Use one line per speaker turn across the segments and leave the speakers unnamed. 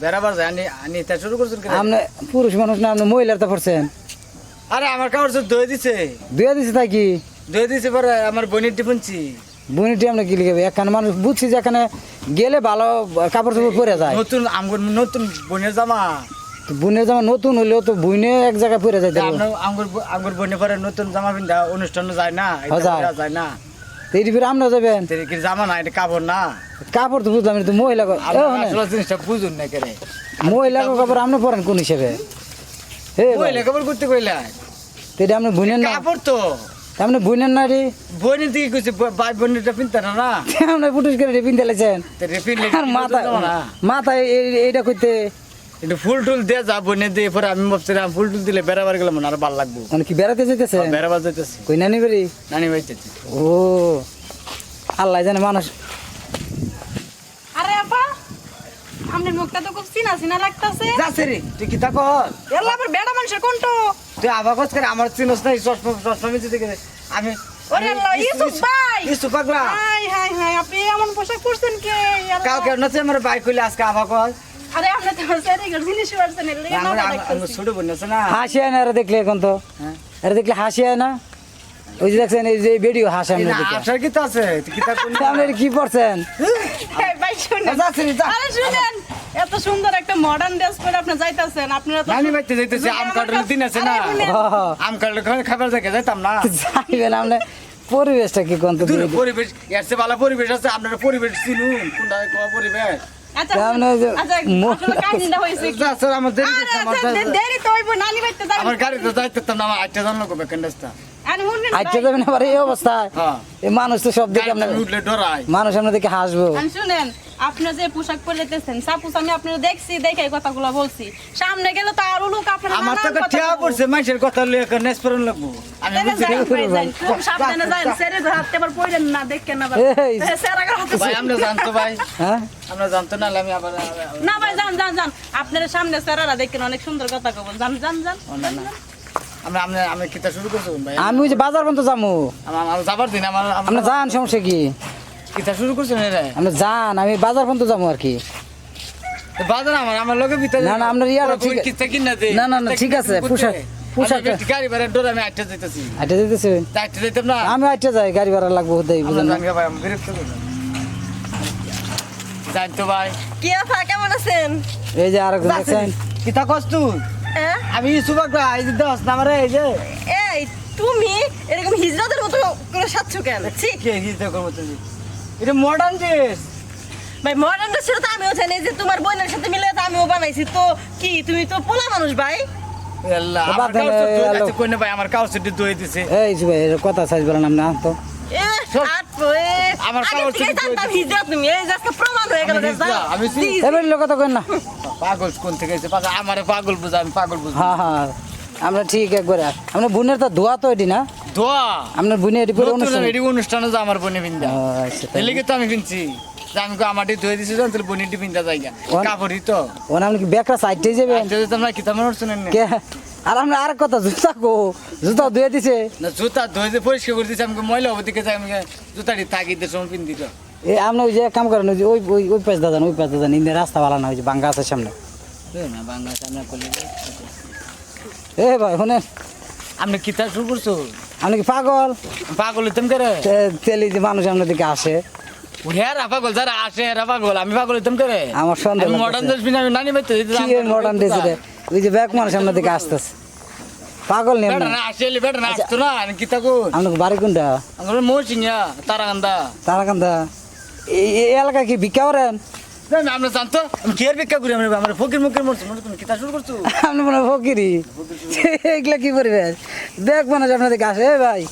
বেড়াবার যায় আনি আনি তা শুরু করছেন কেন?
আপনি পুরুষ মানুষ না আপনি মহিলার তো পড়ছেন।
আরে আমার কাপড় সব ধুয়ে দিছে।
দুয়া দিছে তাই কি?
ধুয়ে দিছে পরে আমার বোনের টিপুনছি
বুনিটি আমরা কি লিখবে একখানে মানুষ বুঝছি যে এখানে গেলে ভালো কাপড় চোপড় পরে যায়।
নতুন আমগুর নতুন বোনের জামা।
তো জামা নতুন হইলেও তো বুনে এক জায়গায় পরে যায়
আঙ্গুর আঙ্গুর বোনে পরে নতুন জামা পিন্ধা অনুষ্ঠানে যায় না। পরে যায় না।
তো ফিরে আমরা যাবেন?
জামা না এটা কাপড় না।
কাপড় তো বুঝলাম এটা মহিলা ক- এ
আপনার
হনে,
আসলে জিনিসটা বুঝুন না কেরে।
মহিলা কাপড় আপনি পরেন কোন হিসেবে? হে
কাপড় করতে কইলা?
এটা আপনি বুনেন না।
কাপড় তো।
আপনি বুনেন না রে।
বোনের দিকে কইছে ভাই বোনেরটা পিনতে না না?
আপনি পুটুস করে রেপিন দিলেছেন
তো রে পিনলে
আর মাথা
না।
মাথায় এই- এইটা করতে
একটু ফুল টুল দিয়ে যা বোনে দিয়ে পরে আমি ভাবছিলাম ফুল টুল দিলে বেড়াবার গেলাম আর ভালো লাগবো।
মানে কি বেড়াতে যেতেছেন
বেড়াবার যাইতেছি।
কই নানি বাড়ি?
নানি বাইতে
ও আল্লাহ জানে মানুষ।
আরে আপা আপনার মুখটা তো খুব চিনা চিনা লাগতাছে।
যাচ্ছে রে তুই কি তা কর?
আবার বেড়া মানুষের কোনটো
তুই আবার কস করে আমার চিনস নাই চশমা চশমা মিছে দেখে আমি
ওরে আল্লাহ ইসুফ ভাই!
ইসু পাগলা।
হাই হাই হাই আপনি এমন পোশাক পরছেন কে।
কালকে নাচে আমার বাইক কইলে আজকে আবার কস
হাসি না এরা দেখলে এখন তো।
হ্যাঁ।
এরা দেখলে হাসি না। ওই যে দেখছেন এই যে ভিডিও হাসে আমরা
না, আসার কি আছে তুই কোন
আপনি কি পড়ছেন?
ভাই শুনেন।
যা।
আরে শুনেন এত সুন্দর একটা মডার্ন ড্রেস পরে আপনি যাইতাছেন আপনারা তো
নানি বাইতে যাইতেছে আম কাটলে দিন আছে না? আম কাটলে খাবার- যাইতাম না।
যাইবেন আপনি পরিবেশটা কি কোন তো
পরিবেশ এর ভালো পরিবেশ আছে আপনার পরিবেশ চিনুন কোনটা কোন পরিবেশ? আমার গাড়িতে যাইতে না আমার আটটা জানলো
আরে শুনেন
আচ্ছা যাবেন আবার এই অবস্থায় এই মানুষ তো সব দেখে আপনার
গাড়িতে উঠলে ডরাই
মানুষ আপনার দেখে হাসবো।
শুনেন আপনি যে পোশাক পরেতেছেন সাপোজ আমি আপনার দেখছি দেখে কথাগুলো বলছি। সামনে গেলে তো আরও লোক আপনার
আমার তো ঠিয়া পড়ছে মানুষের কথা লইয়া করে নেসপরন লাগবো। আমি না।
খুব সাবধানে যান সেরে হাতে আবার পড়েন না দেখেন না সেরা
ভাই আমরা জানতো ভাই।
হ্যাঁ?
আমরা জানতো না আমি আবার
না ভাই যান যান যান। আপনার সামনে সেরারা দেখেন অনেক সুন্দর কথা কব জান যান যান।
ও না, না। আমরা আমি কিতা শুরু করছি ভাই?
আমি ওই যে বাজার পর্যন্ত যাব
আমার আমার যাবার দিন আমার
আপনি যান সমস্যা কি?
কিতা শুরু করছেন রে?
আপনি যান আমি বাজার পর্যন্ত যাব আর কি।
বাজার আমার আমার লোকে ভিতরে
না, না, আপনার ইয়াটা ঠিক-
কিতা কিনা দে।
না, না, না, ঠিক আছে, পোশাক- পোশাক-
গাড়ি ভাড়া ডোর আমি আটটা যাইতেছি।
আইটা যেতেছে
আটটা যাইতাম না?
আমি আইটা যাই গাড়ি ভাড়া লাগবো দেই
ভাই আমি বিরক্ত করলাম জানতো ভাই।
কি আপা কেমন আছেন?
এই যে আর দেখছেন
কিতা কস
হ্যাঁ?
আমি সুবাক এই যে দশ নাম্বারে এই যে
এই তুমি এরকম হিজরতের মতো করে সাচ্ছ কেন? ঠিক
কে হিজতে করব তুমি? এটা মডার্ন ড্রেস
ভাই মডার্ন ড্রেসের তো আমিও জানি যে তোমার বোনের সাথে মিলে তো আমিও বানাইছি। তো কি তুমি তো পোলা মানুষ ভাই?
আমার কাউসে দই আমার দিছে।
এই সুবাই কথা সাইজ বলেন তো।
আমার
হিজরত তুমি এই প্রমাণ হয়ে গেল
আমি
লোক না।
পাগল কোন থেকে এসে পাগল? আমারে পাগল বুঝা আমি পাগল বুঝা
হ্যাঁ হ্যাঁ আমরা ঠিক একবারে। আপনার বোনের তো ধোয়া তো এটি না?
দোয়া?
আপনার বোনের এটি পুরো অনুষ্ঠান।
এডি অনুষ্ঠানে যা আমার বনে বিন্দা।
আচ্ছা, তাই।
তো আমি কিনছি আমি কো আমারটি ধুয়ে দিছি যখন তাহলে বনিটি বিন্দা জায়গা
ওন-
কাপড়ই তো।
ও নাম কি বেকরা সাইডে যাবেন
যদি তোমরা কিতা মনে শুনেন না
কে? আর আমরা আর কথা জুতা কো জুতা ধুয়ে দিছে।
না জুতা ধুয়ে যে পরিষ্কার করে দিছি আমি ময়লা হবে দিকে যাই আমি জুতাটি থাকি দিয়ে সময় পিন দিত
এই আপনি ওই যে কাম করেন ওই যে ওই ওই ওই পাশ দাদান ওই পাশ দাদান ইন্দিয়া রাস্তা ভালো না ওই যে বাঙ্গা আছে সামনে। এ ভাই শুনেন।
আপনি কিতা শুরু করছ?
আপনি কি পাগল?
পাগল হইতাম করে?
তে- তেলি যে মানুষ আপনার দিকে আসে।
হেরা পাগল যারা আসে হেরা পাগল আমি পাগল হইতাম করে?
আমার সন্দেহ
মডার্ন নানি বাইতে
মডার্ন ড্রেস ওই যে ব্যাগ মানুষ আপনার দিকে আসতেছে। পাগল নেই
বেটা
আপনি?
না আসে বেটা আসতো না আমি কিতা কো
আপনার বাড়ি কোনটা?
আমার মৌসিংয়া তারাকান্দা।
তারাকান্দা। এই এলাকা কি ভিক্ষা করেন?
না আমরা জানতো আমি ভিক্ষা করি? আমরা আমার ফকির মুখের মরছো মনে তুমি কিতা শুরু করছ?
আপনি মনে ফকিরি এগুলা কি পরিবেশ মানুষ আপনার দিকে আসে এ ভাই।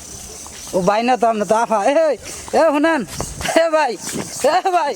ও ভাই না তো আপনার তো আফা। এ শুনেন। এ ভাই এ ভাই।